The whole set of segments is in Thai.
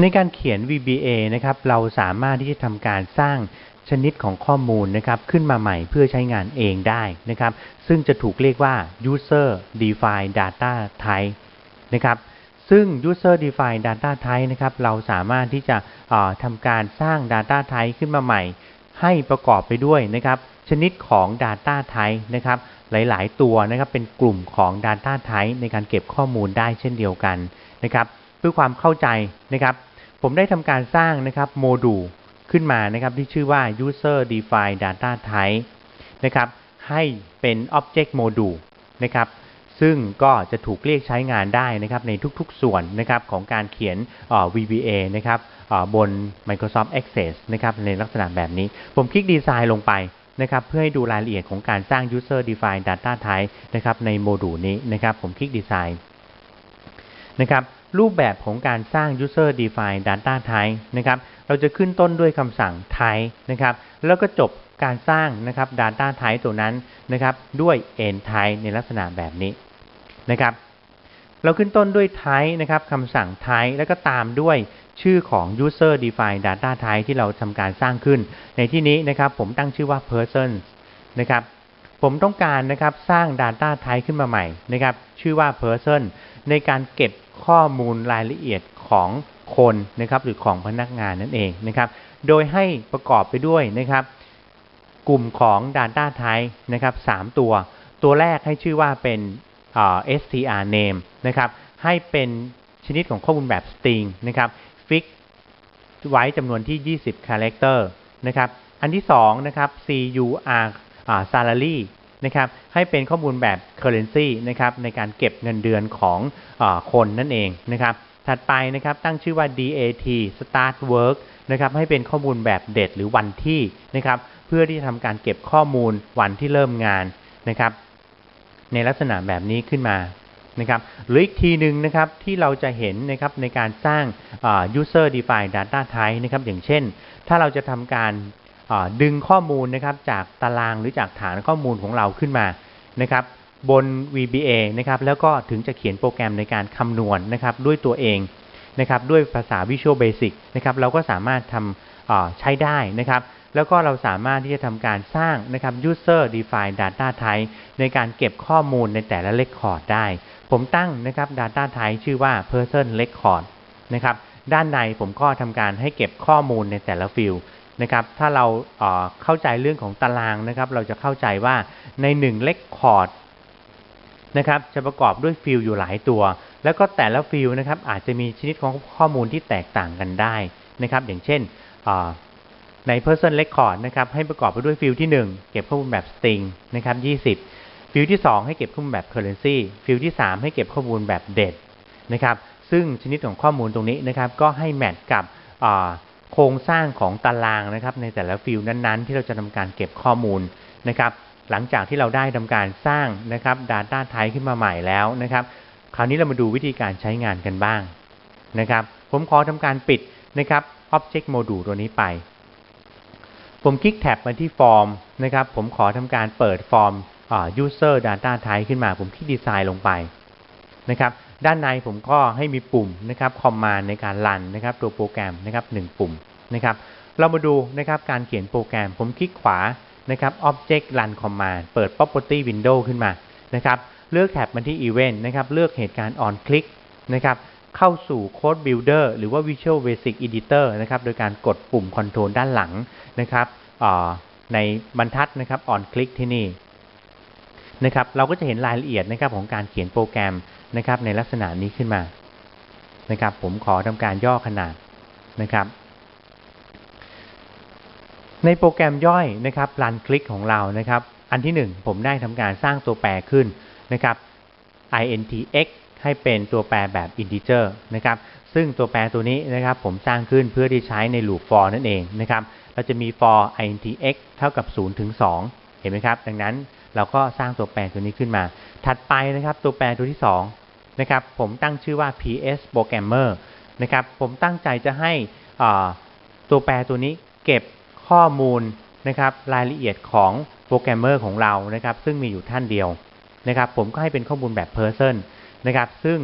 ในการเขียน VBA นะครับเราสามารถที่จะทำการสร้างชนิดของข้อมูลนะครับขึ้นมาใหม่เพื่อใช้งานเองได้นะครับ ซึ่งจะถูกเรียกว่า user defined data type นะครับซึ่ง user defined data type นะครับเราสามารถที่จะทำการสร้าง data type ขึ้นมาใหม่ ให้ประกอบไปด้วยนะครับ ชนิดของ data type นะครับหลาย ๆ ตัวนะครับเป็นกลุ่มของ data type ในการเก็บข้อมูลได้เช่นเดียวกันนะครับ พื่อความเข้าใจนะครับ ผมได้ทำการสร้างนะครับโมดูลขึ้นมานะครับที่ชื่อว่า user defined data type นะครับให้เป็น object module นะครับซึ่งก็จะถูกเรียกใช้งานได้นะครับในทุกๆส่วนนะครับของการเขียน VBA นะครับบน Microsoft Access นะครับในลักษณะแบบนี้ ผมคลิกดีไซน์ลงไปนะครับเพื่อให้ดูรายละเอียดของการสร้าง user defined data type นะครับในโมดูลนี้นะครับผมคลิกดีไซน์นะครับ รูปแบบของการสร้าง user defined data type นะครับ เราจะขึ้นต้นด้วยคำสั่ง type นะครับ แล้วก็จบการสร้างนะครับ data type ตัวนั้นนะครับ ด้วย end type ในลักษณะแบบนี้นะครับ เราขึ้นต้นด้วย type นะครับคำสั่ง type แล้วก็ตามด้วยชื่อของ user defined data type ที่เราทำการสร้างขึ้น ในที่นี้นะครับ ผมตั้งชื่อว่า person นะครับ ผมต้องการนะครับสร้าง data type ขึ้นมาใหม่นะครับ ชื่อว่า person ในการเก็บข้อมูลรายละเอียดของคนนะครับหรือของพนักงานนั่นเองนะครับ โดยให้ประกอบไปด้วยนะครับ กลุ่มของ Data Type นะครับ3ตัว ตัวแรกให้ชื่อว่าเป็น str name นะครับ ให้เป็นชนิดของข้อมูลแบบ string นะครับ fix ไว้จำนวนที่ 20 character นะครับ อันที่2นะครับ cur salary นะครับให้เป็นข้อมูลแบบ currency นะครับในการเก็บเงินเดือนของอคนนั่นเองนะครับถัดไปนะครับตั้งชื่อว่า dat start work นะครับให้เป็นข้อมูลแบบเดทหรือวันที่นะครับเพื่อที่จะทำการเก็บข้อมูลวันที่เริ่มงานนะครับในลักษณะแบบนี้ขึ้นมานะครับหรืออีกทีหนึ่งนะครับที่เราจะเห็นนะครับในการสร้าง user defined data type นะครับอย่างเช่น ถ้าเราจะทำการ ดึงข้อมูลนะครับจากตารางหรือจากฐานข้อมูลของเราขึ้นมานะครับบน VBA นะครับแล้วก็ถึงจะเขียนโปรแกรมในการคำนวณนะครับด้วยตัวเองนะครับด้วยภาษา Visual Basic นะครับเราก็สามารถทำใช้ได้นะครับแล้วก็เราสามารถที่จะทำการสร้างนะครับ user defined data type ในการเก็บข้อมูลในแต่ละ record ได้ ผมตั้งนะครับ data type ชื่อว่า person record นะครับด้านในผมก็ทำการให้เก็บข้อมูลในแต่ละฟิล นะครับ ถ้าเราเข้าใจเรื่องของตารางนะครับ เราจะเข้าใจว่าใน1 record นะครับ จะประกอบด้วยฟิลอยู่หลายตัว แล้วก็แต่ละฟิลนะครับ อาจจะมีชนิดของข้อมูลที่แตกต่างกันได้นะครับ อย่างเช่นใน person record นะครับ ให้ประกอบไปด้วยฟิลที่ 1 เก็บข้อมูลแบบ string นะครับ20 ฟิลที่ 2 ให้เก็บข้อมูลแบบ currency ฟิลที่ 3 ให้เก็บข้อมูลแบบ date นะครับ ซึ่งชนิดของข้อมูลตรงนี้นะครับ ก็ให้แมทกับ โครงสร้างของตารางนะครับในแต่ละฟิลนั้นๆ ที่เราจะทำการเก็บข้อมูลนะครับ หลังจากที่เราได้ทำการสร้างนะครับ Data Type ขึ้นมาใหม่แล้วนะครับ คราวนี้เรามาดูวิธีการใช้งานกันบ้างนะครับ ผมขอทำการปิดนะครับ Object Module ตัวนี้ไป ผมคลิกแท็บมาที่ฟอร์มนะครับ ผมขอทำการเปิดฟอร์ม user data type ขึ้นมา ผมคลิกดีไซน์ลงไปนะครับ ด้านในผมก็ให้มีปุ่มนะครับคอมมานในการรันนะครับตัวโปรแกรมนะครับ1ปุ่มนะครับเรามาดูนะครับการเขียนโปรแกรมผมคลิกขวานะครับ Object Run Command เปิด Property Window ขึ้นมานะครับเลือกแท็บมาที่ Event นะครับเลือกเหตุการณ์ On Click นะครับเข้าสู่ Code Builder หรือว่า Visual Basic Editor นะครับโดยการกดปุ่ม Control ด้านหลังนะครับในบรรทัดนะครับ On Click ที่นี่นะครับเราก็จะเห็นรายละเอียดนะครับของการเขียนโปรแกรม นะครับ ในลักษณะนี้ขึ้นมานะครับ ผมขอทำการย่อขนาดนะครับ ในโปรแกรมย่อยนะครับรันคลิกของเรานะครับ อันที่ 1 ผมได้ทำการสร้างตัวแปรขึ้นนะครับ intx ให้เป็นตัวแปรแบบ integer นะครับ ซึ่งตัวแปรตัวนี้นะครับผมสร้างขึ้นเพื่อที่ใช้ใน loop for นั่นเองนะครับ เราจะมี for intx เท่ากับ0ถึง2เห็นไหมครับ ดังนั้นเราก็สร้างตัวแปรตัวนี้ขึ้นมา ถัดไปนะครับ ตัวแปรตัวที่ 2 นะครับ ผมตั้งชื่อว่า ps programmer นะครับ ผมตั้งใจจะให้ตัวแปรตัวนี้เก็บข้อมูลนะครับ รายละเอียดของโปรแกรมเมอร์ของเรานะครับ ซึ่งมีอยู่ท่านเดียวนะครับ ผมก็ให้เป็นข้อมูลแบบ person นะครับ ซึ่ง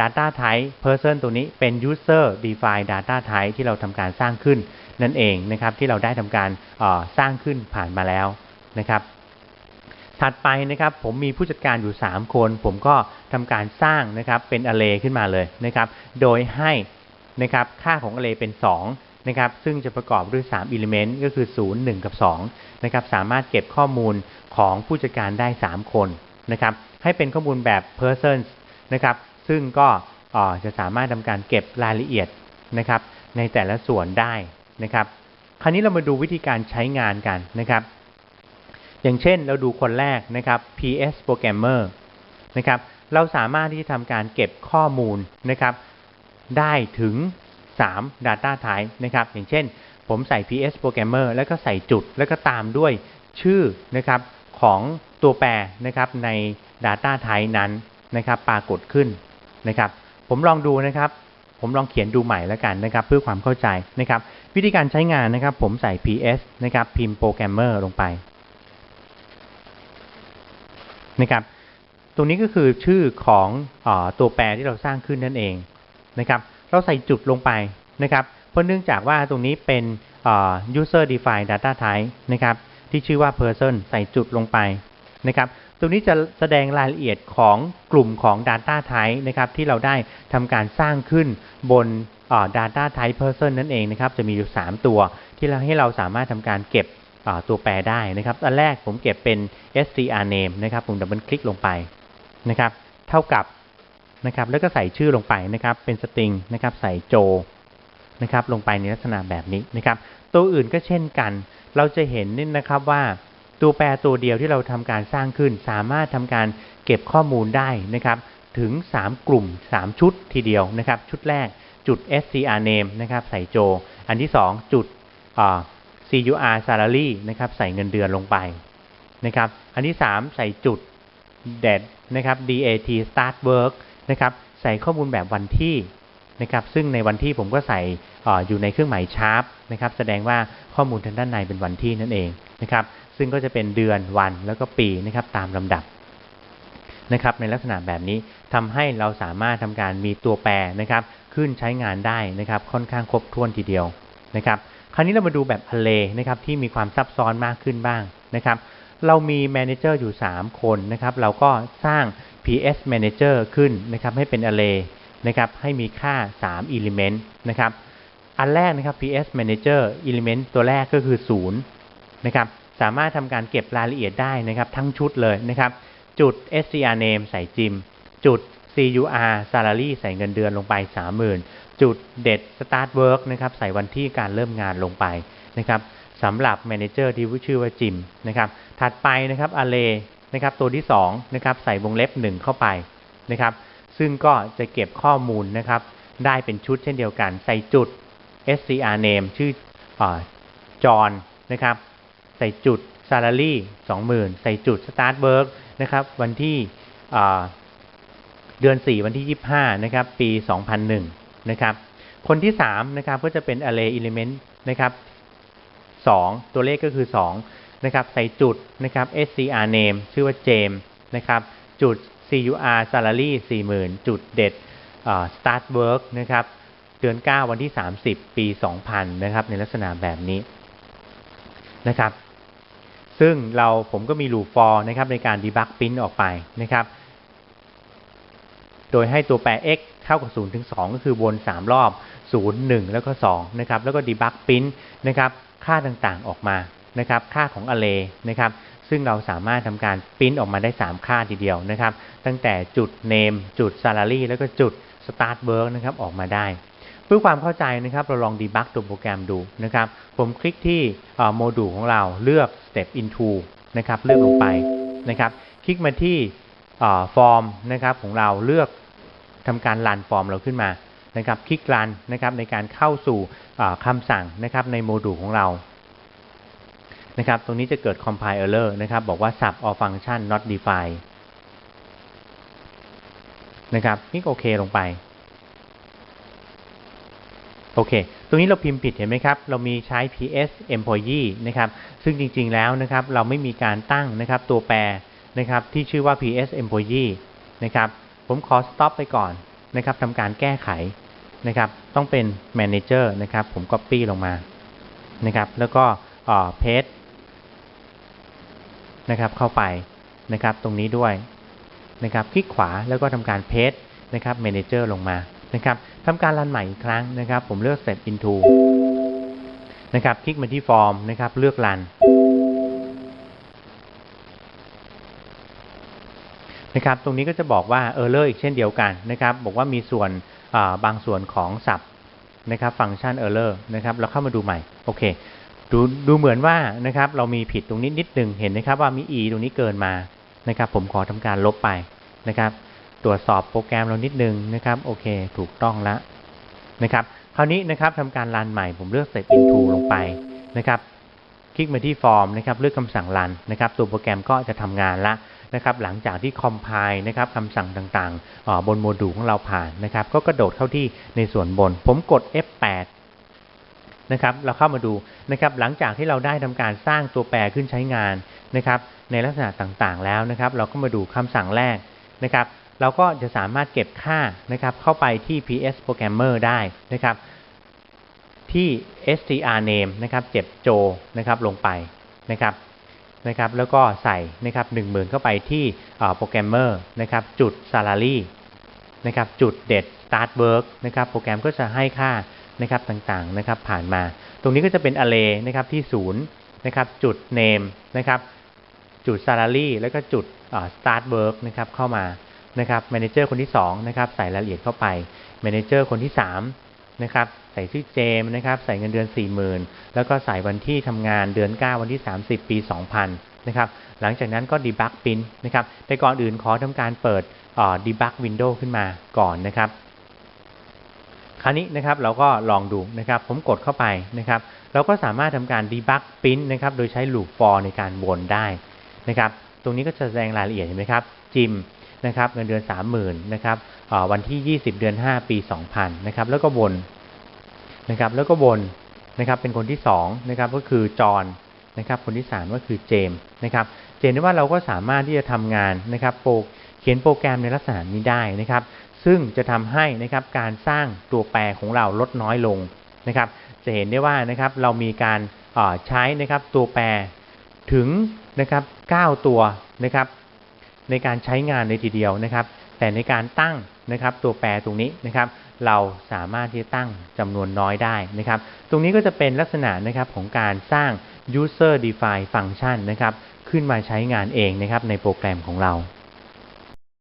data type person ตัวนี้เป็น user defined data type ที่เราทำการสร้างขึ้นนั่นเองนะครับ ที่เราได้ทำการสร้างขึ้นผ่านมาแล้วนะครับ ถัดไปนะครับผมมีผู้จัดการอยู่ 3 คน ผมก็ทำการสร้างนะครับเป็น array ขึ้นมาเลยนะครับโดยให้นะครับค่าของ array เป็น 2 นะครับ ซึ่งจะประกอบด้วย3 element ก็คือ 0 1 กับ2นะครับสามารถเก็บข้อมูลของผู้จัดการได้ 3 คนนะครับให้เป็นข้อมูลแบบ persons นะครับซึ่งก็จะสามารถทำการเก็บรายละเอียดนะครับในแต่ละส่วนได้นะครับ คราวนี้เรามาดูวิธีการใช้งานกันนะครับ อย่างเช่นเราดูคนแรกนะครับ PS Programmer นะครับ เราสามารถที่จะทำการเก็บข้อมูลนะครับ ได้ถึง 3 Data Type นะครับ อย่างเช่น ผมใส่ PS Programmer แล้วก็ใส่จุดแล้วก็ตามด้วยชื่อนะครับของตัวแปรนะครับใน Data Type นั้นนะครับปรากฏขึ้นนะครับ ผมลองดูนะครับ ผมลองเขียนดูใหม่แล้วกันนะครับ เพื่อความเข้าใจนะครับ วิธีการใช้งานนะครับ ผมใส่ ps นะครับพิมพ์โปรแกรมเมอร์ลงไป นะครับ ตรงนี้ก็คือชื่อของอตัวแปรที่เราสร้างขึ้นนั่นเองนะครับ เราใส่จุดลงไปนะครับ เพราะเนื่องจากว่าตรงนี้เป็น user defined data type นะครับ ที่ชื่อว่า person ใส่จุดลงไปนะครับตรงนี้จะแสดงรายละเอียดของกลุ่มของ Data Type นะครับที่เราได้ทำการสร้างขึ้นบน Data Type Person นั่นเองนะครับจะมีอยู่ 3 ตัว ที่เราให้เราสามารถทำการเก็บ ตัวแปรได้นะครับอันแรกผมเก็บเป็น str name นะครับ ผมดับเบิลคลิกลงไปนะครับ เท่ากับนะครับแล้วก็ใส่ชื่อลงไปนะครับ เป็นสตริงนะครับ ใส่โจนะครับ ลงไปในลักษณะแบบนี้นะครับ ตัวอื่นก็เช่นกัน เราจะเห็นนี่นะครับว่าตัวแปรตัวเดียวที่เราทำการสร้างขึ้น สามารถทำการเก็บข้อมูลได้นะครับถึง 3 กลุ่ม 3 ชุดทีเดียวนะครับ ชุดแรกจุด scr name นะครับ ใส่โจ อันที่ 2 จุด cur salary นะครับ ใส่เงินเดือนลงไปนะครับ อันที่ 3 ใส่จุด det นะครับ dat start work นะครับ ใส่ข้อมูลแบบวันที่นะครับ ซึ่งในวันที่ผมก็ใส่ออยู่ในเครื่องหมายชาร์ปนะครับ แสดงว่าข้อมูลทางด้านในเป็นวันที่นั่นเองนะครับ ซึ่งก็จะเป็นเดือนวันแล้วก็ปีนะครับตามลำดับนะครับ ในลักษณะแบบนี้ทำให้เราสามารถทำการมีตัวแปรนะครับ ขึ้นใช้งานได้นะครับ ค่อนข้างครบถ้วนทีเดียวนะครับ คราวนี้เรามาดูแบบ array นะครับที่มีความซับซ้อนมากขึ้นบ้างนะครับ เรามี manager อยู่ 3 คนนะครับ เราก็สร้าง ps manager ขึ้นนะครับให้เป็น array นะครับให้มีค่า 3 element นะครับ อันแรกนะครับ ps manager element ตัวแรกก็คือ 0 นะครับ สามารถทำการเก็บรายละเอียดได้นะครับ ทั้งชุดเลยนะครับ จุด scr name ใส่จิม จุด cur salary ใส่เงินเดือนลงไป 30,000 จุด det start work นะครับใส่วันที่การเริ่มงานลงไปนะครับสำหรับ manager ที่ชื่อว่าจิมนะครับถัดไปนะครับ array นะครับตัวที่2นะครับใส่วงเล็บ 1 เข้าไปนะครับซึ่งก็จะเก็บข้อมูลนะครับได้เป็นชุดเช่นเดียวกัน ใส่จุด scr name ชื่อจอนนะครับใส่จุด salary 20,000 ใส่จุด start work นะครับวันที่เดือน 4 วันที่ 25 นะครับ ปี 2001 นะครับ คนที่3นะครับก็จะเป็น array element นะครับ2ตัวเลขก็คือ2นะครับ ใส่จุดนะครับ scr name ชื่อว่าเจมนะครับ จุด cur salary 40,000 จุดเด็ด start work นะครับ เดือน 9 วันที่ 30 ปี 2000 นะครับ ในลักษณะแบบนี้นะครับ ซึ่งเราผมก็มีลูป for นะครับในการดีบักพิ n ออกไปนะครับ ดยให้ตัวแปร x เท่ากับ0ถึง2ก็คือวน 3 รอบ 0 1 แล้วก็2นะครับแล้วก็ดีบักพิ n นะครับค่าต่างๆออกมานะครับค่าของ array นะครับซึ่งเราสามารถทำการพิมพ์ออกมาได้ 3 ค่าทีเดียวนะครับ ตั้งแต่จุด name จุด salary แล้วก็จุด start work นะครับออกมาได้ เพื่อความเข้าใจนะครับเราลองดีบักตัวโปรแกรมดูนะครับ ผมคลิกที่โมดูลของเราเลือก step into นะครับเลือกลงไปนะครับ คลิกมาที่ฟอร์มนะครับของเราเลือก ทำการรันฟอร์มเราขึ้นมานะครับคลิกรันนะครับในการเข้าสู่คำสั่งนะครับในโมดูลของเรานะครับตรงนี้จะเกิด compile error นะครับบอกว่า sub or function not defined นะครับคลิกโอเคลงไปโอเค ตรงนี้เราพิมพ์ผิดเห็นไหมครับ เรามีใช้ ps employee นะครับ ซึ่งจริง ๆ แล้วนะครับ เราไม่มีการตั้งนะครับตัวแปรนะครับที่ชื่อว่า ps employee นะครับ ผมขอ stop ไปก่อนนะครับทำการแก้ไขนะครับ ต้องเป็น Manager นะครับ ผม Copy ลงมานะครับ แล้วก็เพจนะครับเข้าไปนะครับ ตรงนี้ด้วยนะครับ คลิกขวาแล้วก็ทำการเพจนะครับ Manager ลงมานะครับทำการรันใหม่อีกครั้งนะครับ ผมเลือก Step into นะครับ คลิกมาที่ฟอร์มนะครับ เลือกรัน นะครับ ตรงนี้ก็จะบอกว่าเออร์เลอร์อีกเช่นเดียวกันนะครับ บอกว่ามีส่วนบางส่วนของศัพท์นะครับฟังก์ชันเออร์เลอร์นะครับเราเข้ามาดูใหม่โอเคดูดูเหมือนว่านะครับเรามีผิดตรงนี้นิดนึงเห็นนะครับว่ามี e ตรงนี้เกินมานะครับ ผมขอทำการลบไปนะครับ ตรวจสอบโปรแกรมเรานิดนึงนะครับโอเค ถูกต้องแล้วนะครับ คราวนี้นะครับทำการรันใหม่ผมเลือก Step into ลงไปนะครับ คลิกมาที่ฟอร์มนะครับ เลือกคำสั่งรันนะครับ ตัวโปรแกรมก็จะทำงานละ นะครับหลังจากที่คอมไพล์นะครับคำสั่งต่างๆบนโมดูลของเราผ่านนะครับ ก็กระโดดเข้าที่ในส่วนบน ผมกด F8 นะครับเราเข้ามาดูนะครับหลังจากที่เราได้ทำการสร้างตัวแปรขึ้นใช้งานนะครับ ในลักษณะต่างๆแล้วนะครับ เราก็มาดูคำสั่งแรกนะครับ เราก็จะสามารถเก็บค่านะครับ เข้าไปที่ PS Programmer ได้นะครับ ที่ str name นะครับเจ็บโจนะครับลงไปนะครับ นะครับแล้วก็ใส่นะครับหนึ่งหมื่นเข้าไปที่โปรแกรมเมอร์นะครับจุด salary นะครับจุดเด็ด start work นะครับโปรแกรมก็จะให้ค่านะครับต่างๆนะครับผ่านมา ตรงนี้ก็จะเป็น array นะครับที่0นะครับจุด name นะครับจุด salary แล้วก็จุด start work นะครับเข้ามานะครับ manager คนที่2นะครับใส่รายละเอียดเข้าไป manager คนที่3 นะครับ ใส่ชื่อเจมนะครับ ใส่เงินเดือน40,000แล้วก็ใส่วันที่ทำงานเดือน 9 วันที่ 30 ปี 2000 นะครับ หลังจากนั้นก็ debug pin นะครับ แต่ก่อนอื่นขอทำการเปิด debug window ขึ้นมาก่อนนะครับ คราวนี้นะครับเราก็ลองดูนะครับ ผมกดเข้าไปนะครับ เราก็สามารถทำการ debug pin นะครับ โดยใช้ loop for ในการวนได้นะครับ ตรงนี้ก็จะแสดงรายละเอียดเห็นไหมครับ จิม นะครับเงินเดือน30,000นะครับวันที่ 20 เดือน 5 ปี 2000นะครับแล้วก็วนนะครับแล้วก็วนนะครับเป็นคนที่2นะครับก็คือจอห์นนะครับคนที่3ก็คือเจมนะครับเจนได้ว่าเราก็สามารถที่จะทำงานนะครับโปรเขียนโปรแกรมในลักษณะนี้ได้นะครับ ซึ่งจะทำให้นะครับการสร้างตัวแปรของเราลดน้อยลงนะครับจะเห็นได้ว่านะครับเรามีการใช้นะครับตัวแปรถึงนะครับ9ตัวนะครับ ในการใช้งานในทีเดียวนะครับ แต่ในการตั้งนะครับ ตัวแปรตรงนี้นะครับ เราสามารถที่จะตั้งจำนวนน้อยได้นะครับ ตรงนี้ก็จะเป็นลักษณะนะครับของการสร้าง user defined function นะครับ ขึ้นมาใช้งานเองนะครับในโปรแกรมของเรา